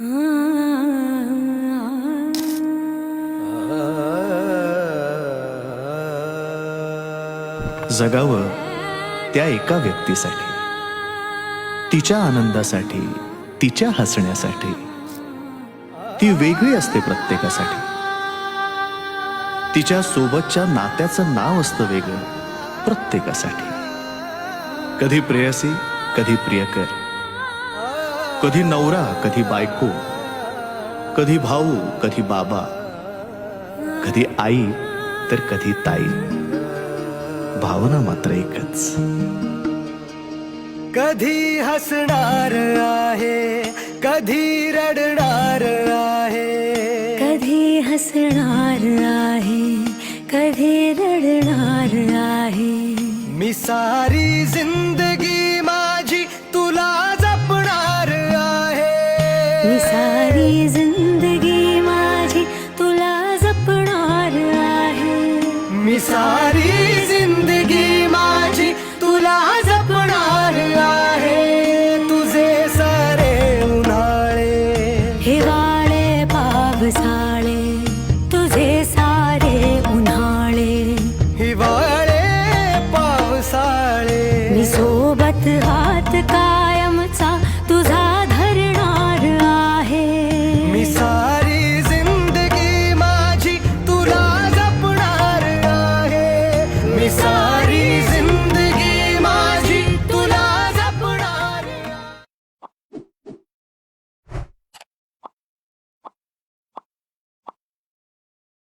जगावं त्या एका व्यक्तीसाठी तिच्या आनंदासाठी तिच्या हसण्यासाठी. ती वेगळी असते प्रत्येकासाठी. तिच्या सोबतच्या नात्याचं नाव असतं वेगळं प्रत्येकासाठी. कधी प्रेयसी कधी प्रियकर. कधी नवरा कधी बायको कधी भाऊ कधी बाबा कधी आई तर कधी ताई. भावना मात्र एकच. कधी हसणार आहे कधी रडणार आहे. कधी हसणार आहे कधी रडणार आहे. मी सारी जिंदगी मी सारी जिंदगी माझी तुला जपणार आहे. मी सारी जिंदगी माझी तुला जपणार आहे. तुझे सारे उन्हाळे. हिवाळे पावसाळे तुझे सारे उन्हाळे. हिवाळे पावसाळे मी सोबत हात काय